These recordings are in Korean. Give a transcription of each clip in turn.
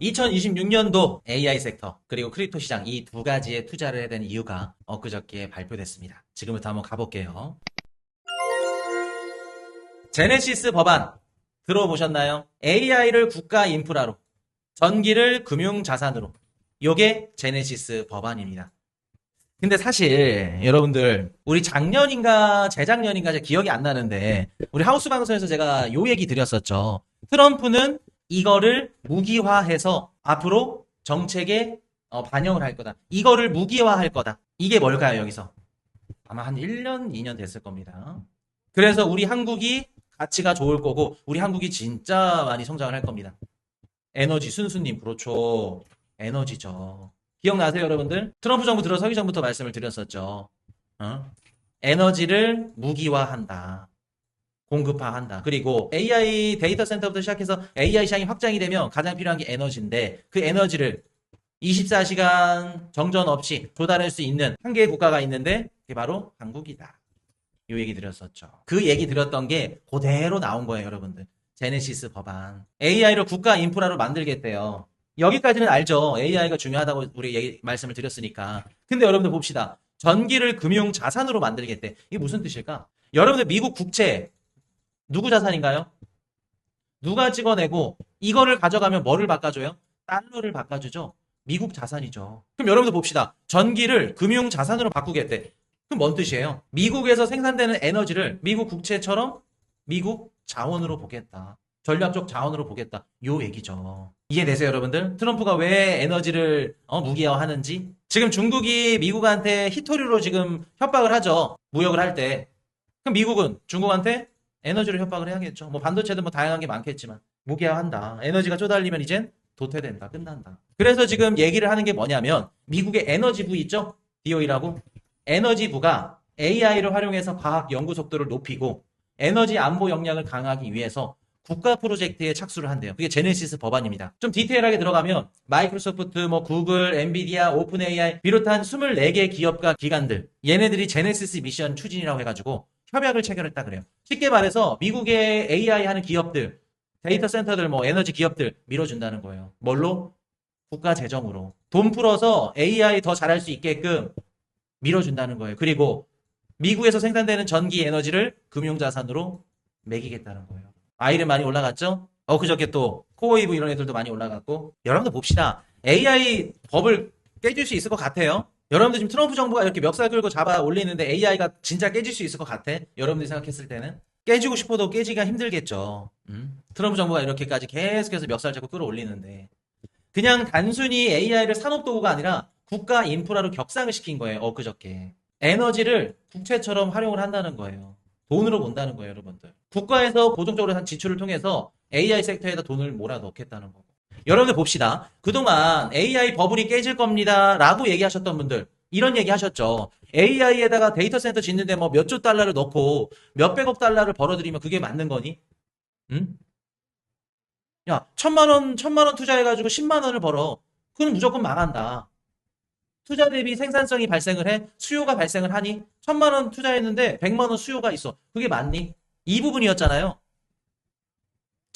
2026년도 AI 섹터 그리고 크립토 시장 이 두 가지에 투자를 해야 되는 이유가 엊그저께 발표됐습니다. 지금부터 한번 가볼게요. 제네시스 법안 들어보셨나요? AI를 국가 인프라로 전기를 금융 자산으로 요게 제네시스 법안입니다. 근데 사실 여러분들 우리 작년인가 재작년인가 제 기억이 안 나는데 우리 하우스 방송에서 제가 요 얘기 드렸었죠. 트럼프는 이거를 무기화해서 앞으로 정책에 어, 반영을 할 거다. 이거를 무기화할 거다. 이게 뭘까요, 여기서? 아마 한 1년, 2년 됐을 겁니다. 그래서 우리 한국이 가치가 좋을 거고, 우리 한국이 진짜 많이 성장을 할 겁니다. 에너지 순수님, 그렇죠. 에너지죠. 기억나세요, 여러분들? 트럼프 정부 들어서기 전부터 말씀을 드렸었죠. 어? 에너지를 무기화한다. 공급화한다. 그리고 AI 데이터 센터부터 시작해서 AI 시장이 확장이 되면 가장 필요한 게 에너지인데 그 에너지를 24시간 정전 없이 조달할 수 있는 한 개의 국가가 있는데 그게 바로 한국이다. 이 얘기 드렸었죠. 그 얘기 드렸던 게 그대로 나온 거예요, 여러분들. 제네시스 법안. AI를 국가 인프라로 만들겠대요. 여기까지는 알죠. AI가 중요하다고 우리 얘기, 말씀을 드렸으니까. 근데 여러분들 봅시다. 전기를 금융 자산으로 만들겠대. 이게 무슨 뜻일까? 여러분들 미국 국채 누구 자산인가요? 누가 찍어내고 이거를 가져가면 뭐를 바꿔줘요? 달러를 바꿔주죠. 미국 자산이죠. 그럼 여러분들 봅시다. 전기를 금융 자산으로 바꾸겠대. 그럼 뭔 뜻이에요? 미국에서 생산되는 에너지를 미국 국채처럼 미국 자원으로 보겠다. 전략적 자원으로 보겠다. 요 얘기죠. 이해되세요, 여러분들? 트럼프가 왜 에너지를 어, 무기화하는지? 지금 중국이 미국한테 히토리로 지금 협박을 하죠. 무역을 할 때. 그럼 미국은 중국한테 에너지로 협박을 해야겠죠. 뭐 반도체도 뭐 다양한 게 많겠지만 무기화한다. 에너지가 쪼달리면 이젠 도태된다. 끝난다. 그래서 지금 얘기를 하는 게 뭐냐면 미국의 에너지부 있죠? DOE라고. 에너지부가 AI를 활용해서 과학 연구 속도를 높이고 에너지 안보 역량을 강화하기 위해서 국가 프로젝트에 착수를 한대요. 그게 제네시스 법안입니다. 좀 디테일하게 들어가면 마이크로소프트, 뭐 구글, 엔비디아, 오픈 AI 비롯한 24개 기업과 기관들 얘네들이 제네시스 미션 추진이라고 해가지고 협약을 체결했다 그래요. 쉽게 말해서 미국의 AI 하는 기업들, 데이터 센터들, 뭐 에너지 기업들 밀어준다는 거예요. 뭘로? 국가 재정으로. 돈 풀어서 AI 더 잘할 수 있게끔 밀어준다는 거예요. 그리고 미국에서 생산되는 전기 에너지를 금융자산으로 매기겠다는 거예요. 아이를 많이 올라갔죠? 어, 그저께 또 코웨이브 이런 애들도 많이 올라갔고. 여러분들 봅시다. AI 법을 깨줄 수 있을 것 같아요. 여러분들 지금 트럼프 정부가 이렇게 멱살 끌고 잡아 올리는데 AI가 진짜 깨질 수 있을 것 같아? 여러분들이 생각했을 때는? 깨지고 싶어도 깨지기가 힘들겠죠. 음? 트럼프 정부가 이렇게까지 계속해서 멱살 잡고 끌어올리는데. 그냥 단순히 AI를 산업도구가 아니라 국가 인프라로 격상을 시킨 거예요. 엊그저께. 에너지를 국채처럼 활용을 한다는 거예요. 돈으로 본다는 거예요, 여러분들. 국가에서 고정적으로 한 지출을 통해서 AI 섹터에다 돈을 몰아 넣겠다는 거고. 여러분들 봅시다. 그동안 AI 버블이 깨질 겁니다. 라고 얘기하셨던 분들, 이런 얘기 하셨죠. AI에다가 데이터 센터 짓는데 뭐 몇 조 달러를 넣고 몇백억 달러를 벌어들이면 그게 맞는 거니? 응? 야, 천만 원, 천만 원 투자해가지고 10만 원을 벌어. 그건 무조건 망한다. 투자 대비 생산성이 발생을 해? 수요가 발생을 하니? 천만 원 투자했는데 100만 원 수요가 있어. 그게 맞니? 이 부분이었잖아요.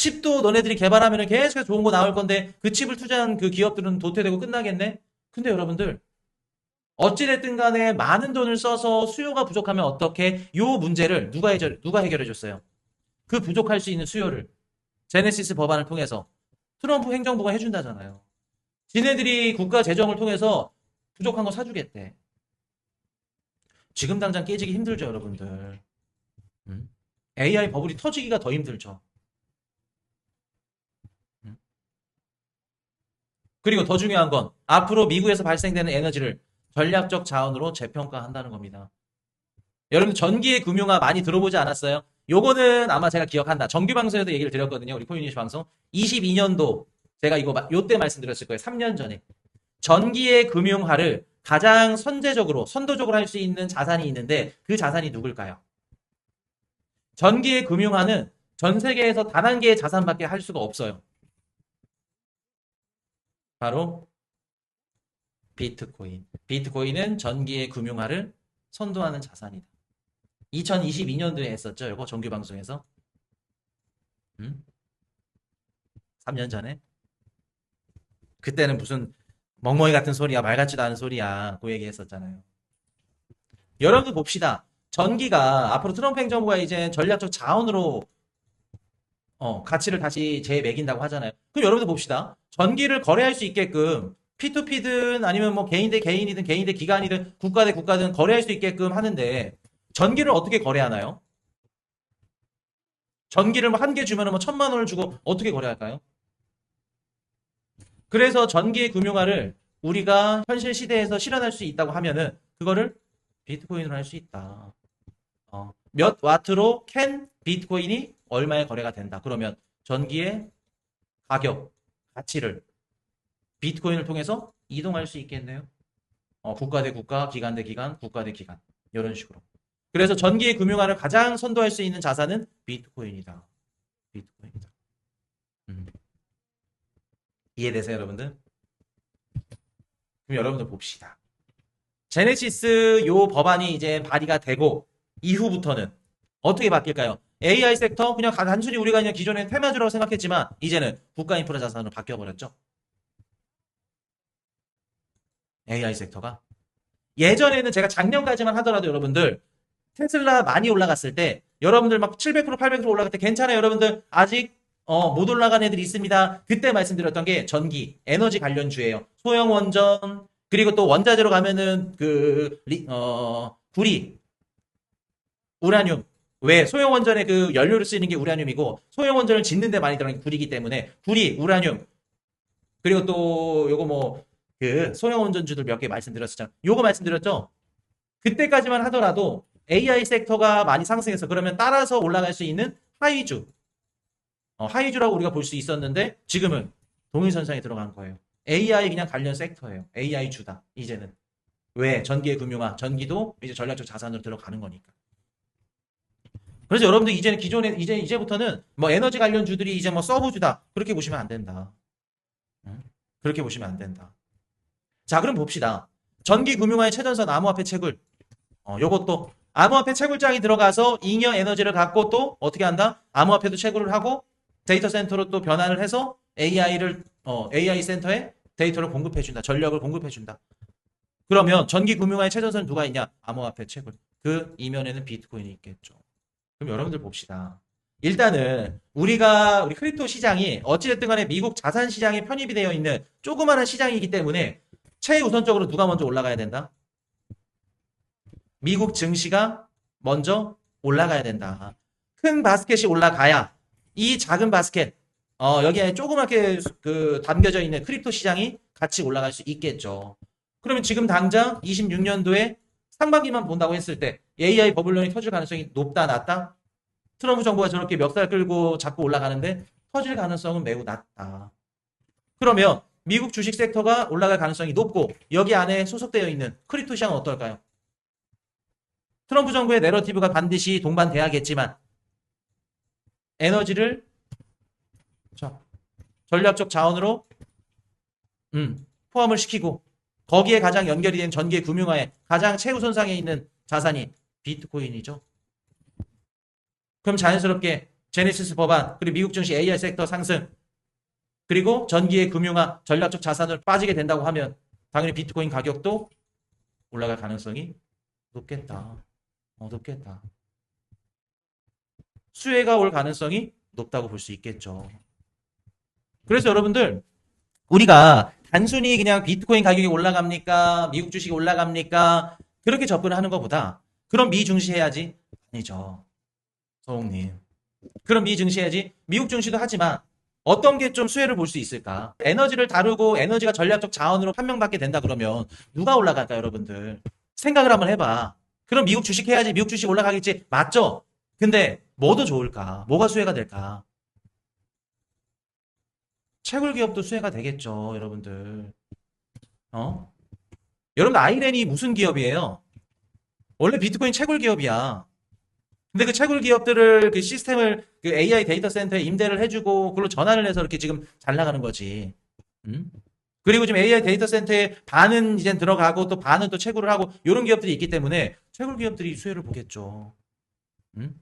칩도 너네들이 개발하면 계속해서 좋은 거 나올 건데 그 칩을 투자한 그 기업들은 도태되고 끝나겠네? 근데 여러분들 어찌됐든 간에 많은 돈을 써서 수요가 부족하면 어떻게 요 문제를 누가 해결, 누가 해결해 줬어요? 그 부족할 수 있는 수요를 제네시스 법안을 통해서 트럼프 행정부가 해준다잖아요. 지네들이 국가 재정을 통해서 부족한 거 사주겠대. 지금 당장 깨지기 힘들죠, 여러분들. 음? AI 버블이 터지기가 더 힘들죠. 그리고 더 중요한 건 앞으로 미국에서 발생되는 에너지를 전략적 자원으로 재평가한다는 겁니다. 여러분 전기의 금융화 많이 들어보지 않았어요? 요거는 아마 제가 기억한다. 정규 방송에도 얘기를 드렸거든요. 우리 코뮤니티 방송. 22년도 제가 이거 요때 말씀드렸을 거예요. 3년 전에. 전기의 금융화를 가장 선제적으로, 선도적으로 할 수 있는 자산이 있는데 그 자산이 누굴까요? 전기의 금융화는 전 세계에서 단 한 개의 자산밖에 할 수가 없어요. 바로 비트코인. 비트코인은 전기의 금융화를 선도하는 자산이다. 2022년도에 했었죠. 이거 정규 방송에서. 음? 3년 전에. 그때는 무슨 멍멍이 같은 소리야, 말 같지도 않은 소리야. 그 얘기 했었잖아요. 여러분들 봅시다. 전기가 앞으로 트럼프 행정부가 이제 전략적 자원으로 어, 가치를 다시 재매긴다고 하잖아요. 그럼 여러분들 봅시다. 전기를 거래할 수 있게끔 P2P든 아니면 뭐 개인 대 개인이든 개인 대 기관이든 국가 대 국가든 거래할 수 있게끔 하는데 전기를 어떻게 거래하나요? 전기를 뭐한개 주면은 뭐 천만 원을 주고 어떻게 거래할까요? 그래서 전기 금융화를 우리가 현실 시대에서 실현할 수 있다고 하면은 그거를 비트코인으로 할 수 있다. 어, 몇 와트로 캔 비트코인이 얼마에 거래가 된다. 그러면 전기의 가격, 가치를 비트코인을 통해서 이동할 수 있겠네요. 어, 국가 대 국가, 기관 대 기관, 국가 대 기관. 이런 식으로. 그래서 전기의 금융화를 가장 선도할 수 있는 자산은 비트코인이다. 비트코인이다. 음. 이해되세요, 여러분들? 그럼 여러분들 봅시다. 제네시스 요 법안이 이제 발의가 되고 이후부터는 어떻게 바뀔까요? AI 섹터 그냥 가- 단순히 우리가 그냥 기존의 테마주라고 생각했지만 이제는 국가 인프라 자산으로 바뀌어 버렸죠. AI 섹터가 예전에는 제가 작년까지만 하더라도 여러분들 테슬라 많이 올라갔을 때 여러분들 막 700% 800% 올라갈 때 괜찮아요 여러분들 아직 어, 못 올라간 애들이 있습니다. 그때 말씀드렸던 게 전기, 에너지 관련 주예요. 소형 원전, 그리고 또 원자재로 가면은 그, 리- 어, 구리, 우라늄. 왜? 소형 원전에 그 연료를 쓰이는 게 우라늄이고, 소형 원전을 짓는 데 많이 들어가는 게 구리기 때문에, 구리, 우라늄. 그리고 또, 요거 뭐, 그, 소형 원전주들 몇 개 말씀드렸었잖아요. 요거 말씀드렸죠? 그때까지만 하더라도 AI 섹터가 많이 상승해서 그러면 따라서 올라갈 수 있는 하위주. 어, 하위주라고 우리가 볼 수 있었는데 지금은 동일선상에 들어간 거예요. AI 그냥 관련 섹터예요. AI 주다. 이제는. 왜? 전기의 금융화, 전기도 이제 전략적 자산으로 들어가는 거니까. 그래서 여러분들 이제는 기존에 이제 이제부터는 뭐 에너지 관련 주들이 이제 뭐 서브주다. 그렇게 보시면 안 된다. 응? 그렇게 보시면 안 된다. 자, 그럼 봅시다. 전기 금융화의 최전선 암호화폐 채굴. 어, 요것도 암호화폐 채굴장이 들어가서 잉여 에너지를 갖고 또 어떻게 한다? 암호화폐도 채굴을 하고 데이터 센터로 또 변환을 해서 AI를 어, AI 센터에 데이터를 공급해 준다. 전력을 공급해 준다. 그러면 전기 금융화의 최전선 누가 있냐? 암호화폐 채굴. 그 이면에는 비트코인이 있겠죠. 그럼 여러분들 봅시다. 일단은 우리가 우리 크립토 시장이 어찌됐든 간에 미국 자산 시장에 편입이 되어 있는 조그마한 시장이기 때문에 최우선적으로 누가 먼저 올라가야 된다? 미국 증시가 먼저 올라가야 된다. 큰 바스켓이 올라가야 이 작은 바스켓, 어, 여기에 조그맣게 그 담겨져 있는 크립토 시장이 같이 올라갈 수 있겠죠. 그러면 지금 당장 26년도에 상반기만 본다고 했을 때 AI 버블론이 터질 가능성이 높다, 낮다? 트럼프 정부가 저렇게 멱살 끌고 자꾸 올라가는데 터질 가능성은 매우 낮다. 그러면 미국 주식 섹터가 올라갈 가능성이 높고 여기 안에 소속되어 있는 크립토 시장은 어떨까요? 트럼프 정부의 내러티브가 반드시 동반돼야겠지만 에너지를 자, 전략적 자원으로 음, 포함을 시키고 거기에 가장 연결이 된 전기 금융화에 가장 최우선상에 있는 자산이 비트코인이죠. 그럼 자연스럽게 제네시스 법안 그리고 미국 증시 AI 섹터 상승 그리고 전기의 금융화 전략적 자산을 빠지게 된다고 하면 당연히 비트코인 가격도 올라갈 가능성이 높겠다. 어, 높겠다. 수혜가 올 가능성이 높다고 볼 수 있겠죠. 그래서 여러분들 우리가 단순히 그냥 비트코인 가격이 올라갑니까? 미국 주식이 올라갑니까? 그렇게 접근을 하는 것보다 그럼 미 증시 해야지? 아니죠. 소홍님. 그럼 미 증시 해야지? 미국 증시도 하지만 어떤 게 좀 수혜를 볼 수 있을까? 에너지를 다루고 에너지가 전략적 자원으로 판명받게 된다 그러면 누가 올라갈까 여러분들? 생각을 한번 해봐. 그럼 미국 주식 해야지 미국 주식 올라가겠지 맞죠? 근데 뭐도 좋을까? 뭐가 수혜가 될까? 채굴 기업도 수혜가 되겠죠, 여러분들. 어? 여러분 아이렌이 무슨 기업이에요? 원래 비트코인 채굴 기업이야. 근데 그 채굴 기업들을 그 시스템을 그 AI 데이터 센터에 임대를 해주고 그걸로 전환을 해서 이렇게 지금 잘 나가는 거지. 음? 그리고 지금 AI 데이터 센터에 반은 이제 들어가고 또 반은 또 채굴을 하고 이런 기업들이 있기 때문에 채굴 기업들이 수혜를 보겠죠. 음?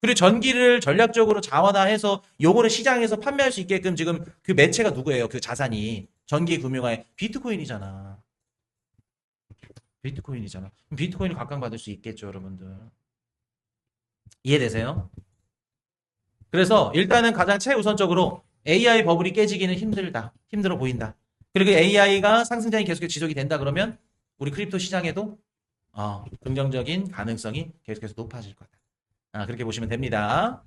그리고 전기를 전략적으로 자원화해서 요거를 시장에서 판매할 수 있게끔 지금 그 매체가 누구예요? 그 자산이 전기 금융화에 비트코인이잖아. 비트코인이잖아. 비트코인을 각광받을 수 있겠죠, 여러분들. 이해되세요? 그래서 일단은 가장 최우선적으로 AI 버블이 깨지기는 힘들다. 힘들어 보인다. 그리고 AI가 상승장이 계속해서 지속이 된다 그러면 우리 크립토 시장에도 어, 긍정적인 가능성이 계속해서 높아질 거다. 아, 그렇게 보시면 됩니다.